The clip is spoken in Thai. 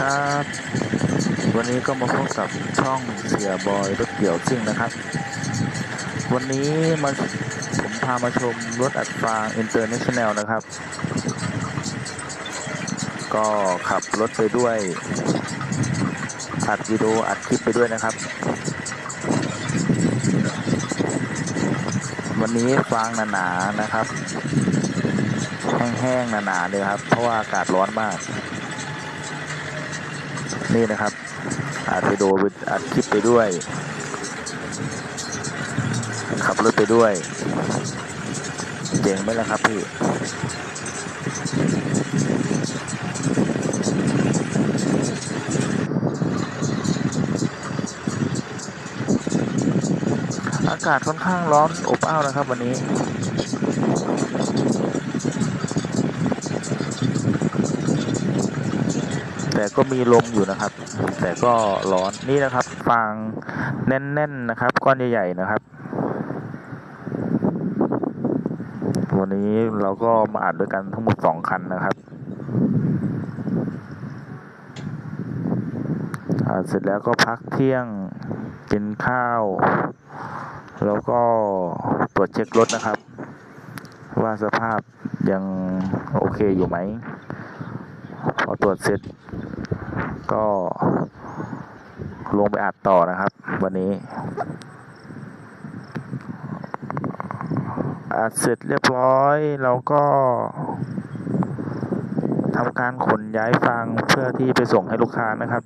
ครับ วันนี้ก็มาพบกับช่องเสียบอยรถเกี่ยวซิ่งนะครับ วันนี้มาผมพามาชมรถอัดฟางอินเตอร์เนชั่นแนลนะครับ ก็ขับรถไปด้วยอัดวิดีโออัดคลิปไปด้วยนะครับ วันนี้ฟางหนาๆนะครับ แห้งๆหนาๆเลยครับ เพราะว่าอากาศร้อนมาก นี่นะครับอัดวิดีโออัดคลิปไปด้วยขับรถไปด้วยเจ๋งไหมล่ะครับพี่อากาศค่อนข้างร้อนอบอ้าวนะครับ วันนี้ แต่ก็มีลมอยู่นะครับ แต่ก็ร้อนนี่นะครับ ฟางแน่นๆนะครับ ก้อนใหญ่ๆนะครับ วันนี้เราก็มาอัดด้วยกันทั้งหมดสองคันนะครับอัดเสร็จแล้วก็พักเที่ยงกินข้าว แล้วก็ตรวจเช็ครถนะครับ ว่าสภาพยังโอเคอยู่ไหม พอตรวจเสร็จ ก็ลงไปอัดต่อนะครับ วันนี้อัดเสร็จเรียบร้อยเราก็ทำการขนย้ายฟางเพื่อที่ไปส่งให้ลูกค้านะครับ